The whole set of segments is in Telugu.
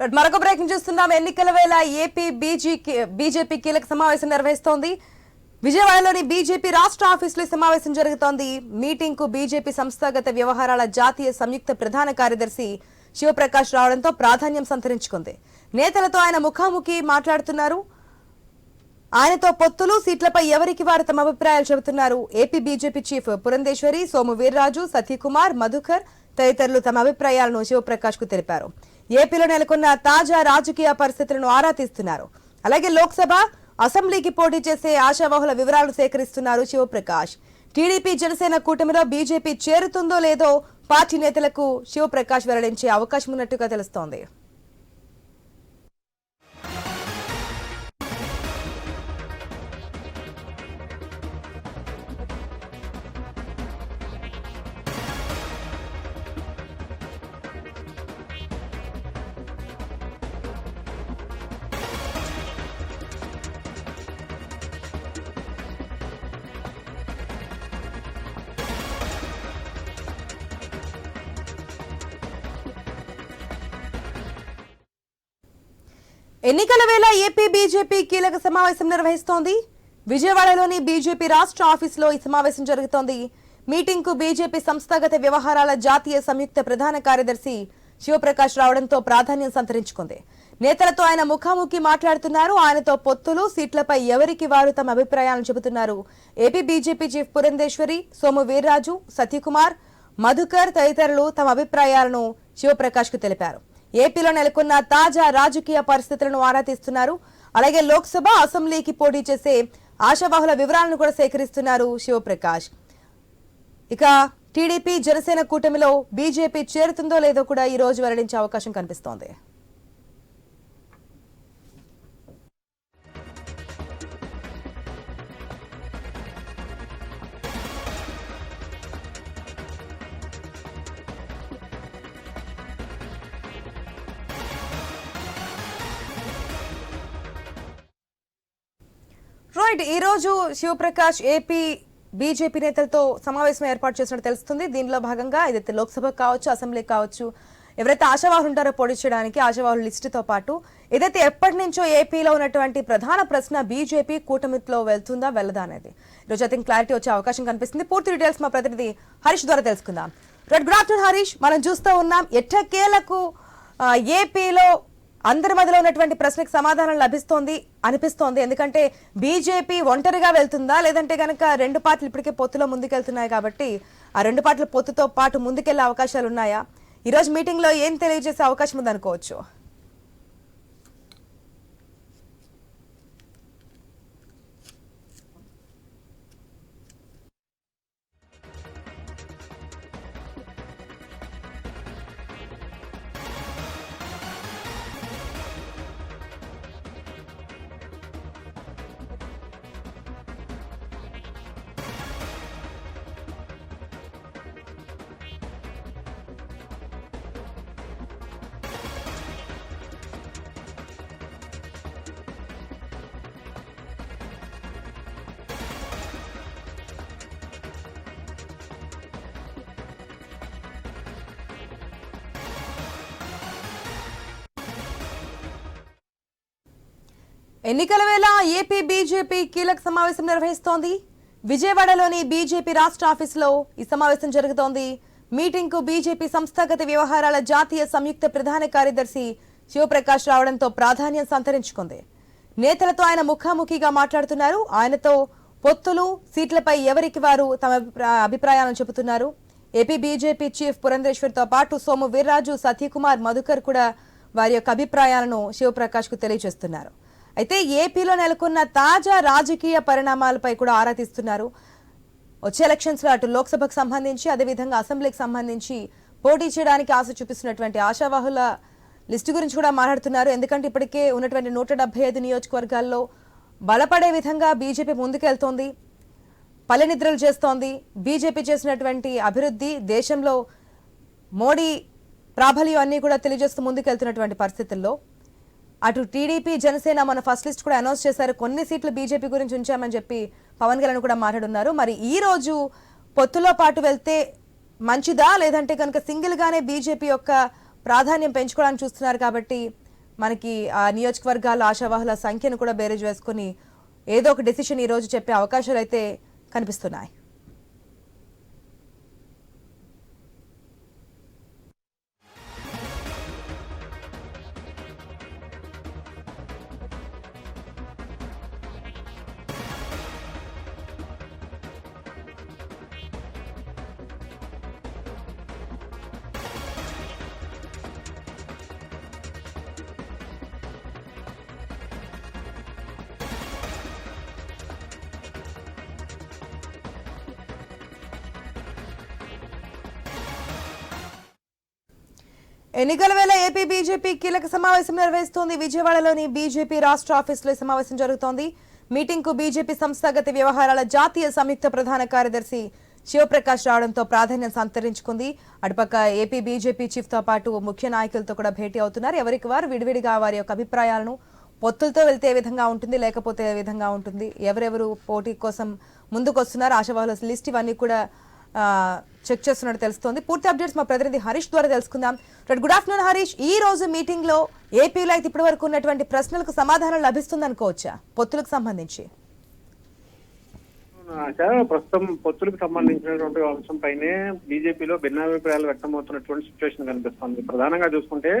మరొక బ్రేక్ చూస్తున్నాం. ఎన్నికల వేళ ఏపీ బీజీ బీజేపీ కీలక సమావేశం నిర్వహిస్తోంది. విజయవాడలోని బీజేపీ రాష్ట్ర ఆఫీసులో సమావేశం జరుగుతోంది. మీటింగ్కు బీజేపీ సంస్థాగత వ్యవహారాల జాతీయ సంయుక్త ప్రధాన కార్యదర్శి శివప్రకాష్ రావడంతో ప్రాధాన్యం సంతరించుకుంది. నేతలతో ఆయన ముఖాముఖి మాట్లాడుతున్నారు. ఆయనతో పొత్తులు సీట్లపై ఎవరికి వారు తమ అభిప్రాయాలు చెబుతున్నారు? AP BJP chief Purandeswari Somu Veerraju Satikumar Madhukar తదితరులు తమ అభిప్రాయాలను శివప్రకాష్కు తెలిపారు. ఏపీలో నెలకొన్న తాజా రాజకీయ పరిస్థితులను ఆరా తీస్తున్నారు. అలాగే లోక్సభ అసెంబ్లీకి పోటీ చేసే ఆశావాహుల వివరాలు సేకరిస్తున్నారు శివప్రకాష్. టీడీపీ జనసేన కూటమిలో బీజేపీ చేరుతుందో లేదో పార్టీ నేతలకు శివప్రకాష్ వెల్లడించే అవకాశం ఉన్నట్టుగా తెలుస్తోంది. ఎన్నికల వేళ ఏపీ బీజేపీ కీలక సమావేశం నిర్వహిస్తోంది. విజయవాడలోని బీజేపీ రాష్ట్ర ఆఫీసులో ఈ సమావేశం జరుగుతోంది. మీటింగ్కు బీజేపీ సంస్థాగత వ్యవహారాల జాతీయ సంయుక్త ప్రధాన కార్యదర్శి శివప్రకాష్ రావడంతో ప్రాధాన్యం సంతరించుకుంది. నేతలతో ఆయన ముఖాముఖి మాట్లాడుతున్నారు. ఆయనతో పొత్తులు సీట్లపై ఎవరికి వారు తమ అభిప్రాయాలను చెబుతున్నారు. AP BJP chief Purandeswari Somu Veerraju Satyakumar Madhukar తదితరులు తమ అభిప్రాయాలను శివప్రకాష్కు తెలిపారు. ఏపీలో నెలకొన్న తాజా రాజకీయ పరిస్థితులను ఆరా తీస్తున్నారు. అలాగే లోక్సభ అసెంబ్లీకి పోటీ చేసే ఆశావాహుల వివరాలను కూడా సేకరిస్తున్నారు శివప్రకాష్. ఇక టీడీపీ జనసేన కూటమిలో బీజేపీ చేరుతుందో లేదో కూడా ఈ రోజు వెల్లడించే అవకాశం కనిపిస్తోంది. రైట్ ఈ రోజు శివప్రకాష్ ఏపీ బీజేపీ నేతలతో సమావేశం ఏర్పాటు చేసినట్టు తెలుస్తుంది. దీనిలో భాగంగా ఏదైతే లోక్సభ కావచ్చు అసెంబ్లీ కావచ్చు ఎవరైతే ఆశావాహులు ఉంటారో పోటీ చేయడానికి ఆశావాహుల లిస్టుతో పాటు ఏదైతే ఎప్పటి నుంచో ఏపీలో ఉన్నటువంటి ప్రధాన ప్రశ్న బీజేపీ కూటమిలో వెళ్తుందా వెళ్ళదా అనేది. ఈరోజు ఐ థింక్ క్లారిటీ వచ్చే అవకాశం కనిపిస్తుంది. పూర్తి డీటెయిల్స్ మా ప్రతినిధి హరీష్ ద్వారా తెలుసుకుందాం. Right good afternoon Harish. మనం చూస్తూ ఉన్నాం ఎట్టకేలకు ఏపీలో అందరి మధ్యలో ఉన్నటువంటి ప్రశ్నకు సమాధానం లభిస్తోంది అనిపిస్తోంది. ఎందుకంటే బీజేపీ ఒంటరిగా వెళ్తుందా? లేదంటే కనుక రెండు పార్టీలు ఇప్పటికే పొత్తులో ముందుకెళ్తున్నాయి కాబట్టి ఆ రెండు పార్టీల పొత్తుతో పాటు ముందుకెళ్ళే అవకాశాలు ఉన్నాయా ఈరోజు మీటింగ్లో ఏం తెలియజేసే అవకాశం ఉందనుకోవచ్చు. ఎన్నికల వేళ ఏపీ బీజేపీ కీలక సమావేశం నిర్వహిస్తోంది. విజయవాడలోని బీజేపీ రాష్ట్ర ఆఫీసులో ఈ సమావేశం జరుగుతోంది. మీటింగ్కు బీజేపీ సంస్థాగత వ్యవహారాల జాతీయ సంయుక్త ప్రధాన కార్యదర్శి శివప్రకాష్ రావడంతో ప్రాధాన్యం సంతరించుకుంది. నేతలతో ఆయన ముఖాముఖిగా మాట్లాడుతున్నారు. ఆయనతో పొత్తులు సీట్లపై ఎవరికి వారు తమ అభిప్రాయాలను చెబుతున్నారు. ఏపీ బీజేపీ చీఫ్ పురంధేశ్వర్తో పాటు సోము వీర్రాజు సత్యకుమార్ మధుకర్ కూడా వారి యొక్క అభిప్రాయాలను శివప్రకాష్కు తెలియజేస్తున్నారు. అయితే ఏపీలో నెలకొన్న తాజా రాజకీయ పరిణామాలపై కూడా ఆరా తీస్తున్నారు. వచ్చే ఎలక్షన్స్లో అటు లోక్సభకు సంబంధించి అదేవిధంగా అసెంబ్లీకి సంబంధించి పోటీ చేయడానికి ఆశ చూపిస్తున్నటువంటి ఆశావాహుల లిస్టు గురించి కూడా మాట్లాడుతున్నారు. ఎందుకంటే ఇప్పటికే ఉన్నటువంటి నూట డెబ్బై ఐదు నియోజకవర్గాల్లో బలపడే విధంగా బీజేపీ ముందుకెళ్తోంది. పల్లెనిద్రలు చేస్తోంది. బీజేపీ చేసినటువంటి అభివృద్ధి దేశంలో మోడీ ప్రాబల్యం అన్నీ కూడా తెలియజేస్తూ ముందుకెళ్తున్నటువంటి పరిస్థితుల్లో అటు టీడీపీ జనసేన మన ఫస్ట్ లిస్ట్ కూడా అనౌన్స్ చేశారు. కొన్ని సీట్లు బీజేపీ గురించి ఉంచామని చెప్పి పవన్ కళ్యాణ్ కూడా మాట్లాడున్నారు. మరి ఈ రోజు పొత్తులో పాటు వెళ్తే మంచిదా? లేదంటే కనుక సింగిల్ గానే బీజేపీ యొక్క ప్రాధాన్యం పెంచుకోవడానికి చూస్తున్నారు కాబట్టి మనకి ఆ నియోజకవర్గాల ఆశావాహుల సంఖ్యను కూడా బేరేజ్ వేసుకుని ఏదో ఒక డెసిషన్ ఈ రోజు చెప్పే అవకాశాలు అయితే కనిపిస్తున్నాయి. ఎన్నికల వేళ ఏపీ బీజేపీ కీలక సమావేశం నిర్వహిస్తోంది. విజయవాడలోని బీజేపీ రాష్ట్ర ఆఫీసులో సమావేశం జరుగుతోంది. మీటింగ్కు బీజేపీ సంస్థాగత వ్యవహారాల జాతీయ సంయుక్త ప్రధాన కార్యదర్శి శివప్రకాష్ రావడంతో ప్రాధాన్యం సంతరించుకుంది. అటుపక్క ఏపీ బీజేపీ చీఫ్తో పాటు ముఖ్య నాయకులతో కూడా భేటీ అవుతున్నారు. ఎవరికి వారు విడివిడిగా వారి యొక్క అభిప్రాయాలను పొత్తులతో వెళ్తే విధంగా ఉంటుంది లేకపోతే విధంగా ఉంటుంది? ఎవరెవరు పోటీ కోసం ముందుకు వస్తున్నారు ఆశావాహుల లిస్ట్ ఇవన్నీ కూడా చెక్ చేస్తున్నట్టు తెలుస్తోంది. పూర్తి అప్డేట్స్ మా ప్రతినిధి హరీష్ ద్వారా తెలుసుకుందాం. Right good afternoon Harish. ఈ రోజు మీటింగ్లో ఏపీలో అయితే ఇప్పటి వరకు ఉన్నటువంటి ప్రశ్నలకు సమాధానం లభిస్తుంది అనుకోవచ్చా? పొత్తులకు సంబంధించి. ప్రస్తుతం పొత్తులకు సంబంధించినటువంటి అంశం పైనే బీజేపీలో భిన్నాభిప్రాయాలు వ్యక్తమవుతున్నటువంటి సిచ్యువేషన్ కనిపిస్తుంది. ప్రధానంగా చూసుకుంటే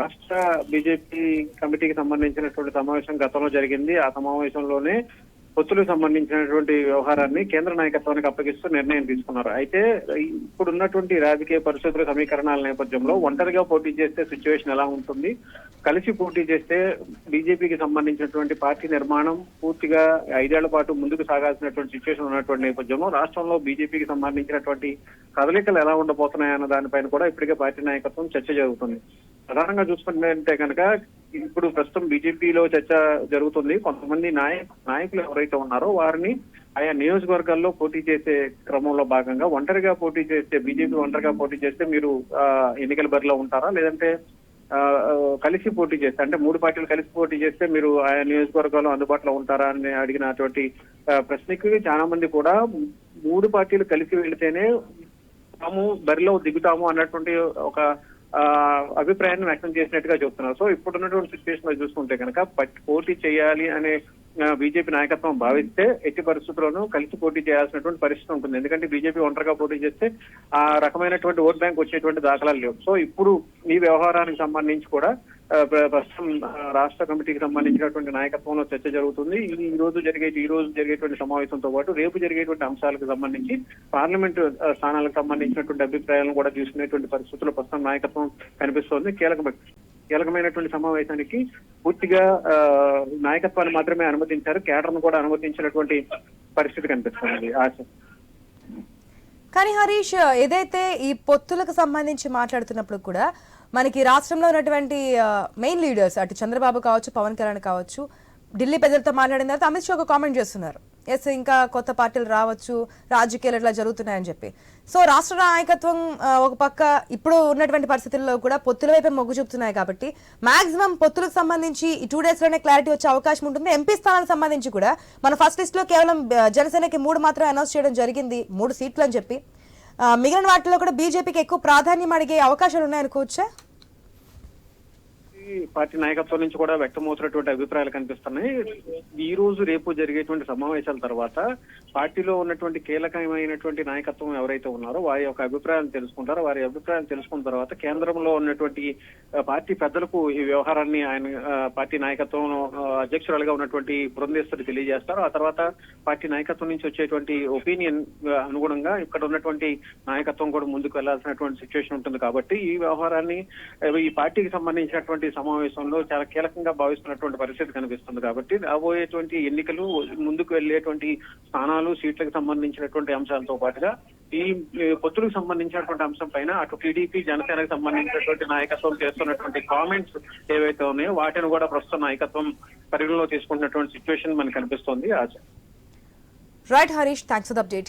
రాష్ట్ర బీజేపీ కమిటీకి సంబంధించినటువంటి సమావేశం గతంలో జరిగింది. ఆ సమావేశంలోనే పొత్తులకు సంబంధించినటువంటి వ్యవహారాన్ని కేంద్ర నాయకత్వానికి అప్పగిస్తూ నిర్ణయం తీసుకున్నారు. అయితే ఇప్పుడు ఉన్నటువంటి రాజకీయ పరిస్థితుల సమీకరణాల నేపథ్యంలో ఒంటరిగా పోటీ చేస్తే సిచ్యువేషన్ ఎలా ఉంటుంది? కలిసి పోటీ చేస్తే బీజేపీకి సంబంధించినటువంటి పార్టీ నిర్మాణం పూర్తిగా ఐదేళ్ళ పాటు ముందుకు సాగాల్సినటువంటి సిచ్యువేషన్ ఉన్నటువంటి నేపథ్యంలో రాష్ట్రంలో బీజేపీకి సంబంధించినటువంటి కదలికలు ఎలా ఉండబోతున్నాయన్న దానిపైన కూడా ఇప్పటికే పార్టీ నాయకత్వం చర్చ జరుగుతుంది. ప్రధానంగా చూసుకుంటే కనుక ఇప్పుడు ప్రస్తుతం బీజేపీలో చర్చ జరుగుతుంది. కొంతమంది నాయక నాయకులు ఎవరైతే ఉన్నారో వారిని ఆయా నియోజకవర్గాల్లో పోటీ చేసే క్రమంలో భాగంగా ఒంటరిగా పోటీ చేస్తే బీజేపీ ఒంటరిగా పోటీ చేస్తే మీరు ఆ, ఎన్నికల బరిలో ఉంటారా? లేదంటే ఆ, కలిసి పోటీ చేస్తే అంటే మూడు పార్టీలు కలిసి పోటీ చేస్తే మీరు ఆయా నియోజకవర్గాల్లో అందుబాటులో ఉంటారా అని అడిగినటువంటి ప్రశ్నకి చాలా మంది కూడా మూడు పార్టీలు కలిసి వెళితేనే తాము బరిలో దిగుతాము అన్నటువంటి ఒక అభిప్రాయాన్ని వ్యక్తం చేసినట్టుగా చెప్తున్నారు. సో ఇప్పుడున్నటువంటి సిచ్యువేషన్లో చూసుకుంటే కనుక పట్- పోటీ చేయాలి అనే బీజేపీ నాయకత్వం భావిస్తే ఎట్టి పరిస్థితుల్లోనూ కలిసి పోటీ చేయాల్సినటువంటి పరిస్థితి ఉంటుంది. ఎందుకంటే బీజేపీ ఒంటరిగా పోటీ చేస్తే ఆ రకమైనటువంటి ఓట్ బ్యాంక్ వచ్చేటువంటి దాఖలాలు లేవు. సో ఇప్పుడు ఈ వ్యవహారానికి సంబంధించి కూడా ప్రస్తుతం రాష్ట్ర కమిటీకి సంబంధించినటువంటి నాయకత్వంలో చర్చ జరుగుతుంది. ఈ ఈ రోజు జరిగే ఈ రోజు జరిగేటువంటి సమావేశంతో పాటు రేపు జరిగేటువంటి అంశాలకు సంబంధించి పార్లమెంటు స్థానాలకు సంబంధించినటువంటి అభిప్రాయాలను కూడా తీసుకునేటువంటి పరిస్థితుల్లో ప్రస్తుతం నాయకత్వం కనిపిస్తోంది. కీలక కీలకమైనటువంటి సమావేశానికి పూర్తిగా నాయకత్వాన్ని మాత్రమే అనుమతించారు. కేడర్ను కూడా అనుమతించినటువంటి పరిస్థితి కనిపిస్తుంది. ఆశ కానీ హరీష్ ఏదైతే ఈ పొత్తులకు సంబంధించి మాట్లాడుతున్నప్పుడు కూడా మనకి రాష్ట్రంలో ఉన్నటువంటి మెయిన్ లీడర్స్ అటు చంద్రబాబు కావచ్చు పవన్ కళ్యాణ్ కావచ్చు ఢిల్లీ పెద్దలతో మాట్లాడిన తర్వాత అమిత్ షా ఒక కామెంట్ చేస్తున్నారు. ఎస్ ఇంకా కొత్త పార్టీలు రావచ్చు రాజకీయాలు ఇట్లా జరుగుతున్నాయని చెప్పి. సో రాష్ట్ర నాయకత్వం ఒక పక్క ఇప్పుడు ఉన్నటువంటి పరిస్థితుల్లో కూడా పొత్తుల వైపే మొగ్గు చూపుతున్నాయి కాబట్టి మాక్సిమం పొత్తులకు సంబంధించి ఈ టూ డేస్లోనే క్లారిటీ వచ్చే అవకాశం ఉంటుంది. ఎంపీ స్థానాలకు సంబంధించి కూడా మన ఫస్ట్ లిస్ట్లో కేవలం జనసేనకి మూడు మాత్రం అనౌన్స్ చేయడం జరిగింది మూడు సీట్లు అని చెప్పి. మిగిలిన వాటిలో కూడా బీజేపీకి ఎక్కువ ప్రాధాన్యం అడిగే అవకాశాలు ఉన్నాయనుకోవచ్చా? పార్టీ నాయకత్వం నుంచి కూడా వ్యక్తమవుతున్నటువంటి అభిప్రాయాలు కనిపిస్తున్నాయి. ఈ రోజు రేపు జరిగేటువంటి సమావేశాల తర్వాత పార్టీలో ఉన్నటువంటి కీలకమైనటువంటి నాయకత్వం ఎవరైతే ఉన్నారో వారి యొక్క అభిప్రాయాలు తెలుసుకుంటారో. వారి అభిప్రాయాలు తెలుసుకున్న తర్వాత కేంద్రంలో ఉన్నటువంటి పార్టీ పెద్దలకు ఈ వ్యవహారాన్ని ఆయన పార్టీ నాయకత్వం అధ్యక్షురాలుగా ఉన్నటువంటి బృందేశ్వరి తెలియజేస్తారు. ఆ తర్వాత పార్టీ నాయకత్వం నుంచి వచ్చేటువంటి ఒపీనియన్ అనుగుణంగా ఇక్కడ ఉన్నటువంటి నాయకత్వం కూడా ముందుకు వెళ్ళాల్సినటువంటి సిచ్యువేషన్ ఉంటుంది. కాబట్టి ఈ వ్యవహారాన్ని ఈ పార్టీకి సంబంధించినటువంటి సమావేశంలో చాలా కీలకంగా భావిస్తున్నటువంటి పరిస్థితి కనిపిస్తుంది కాబట్టి రాబోయేటువంటి ఎన్నికలు ముందుకు వెళ్ళేటువంటి స్థానాలు సీట్లకు సంబంధించినటువంటి అంశాలతో పాటుగా ఈ పొత్తులకు సంబంధించినటువంటి అంశం పైన అటు టీడీపీ జనసేనకు సంబంధించినటువంటి నాయకత్వం చేస్తున్నటువంటి కామెంట్స్ ఏవైతే ఉన్నాయో వాటిని కూడా ప్రస్తుత నాయకత్వం పరిగణలో తీసుకుంటున్నటువంటి సిచ్యువేషన్ మనకు కనిపిస్తోంది. ఆశ right Harish thanks for update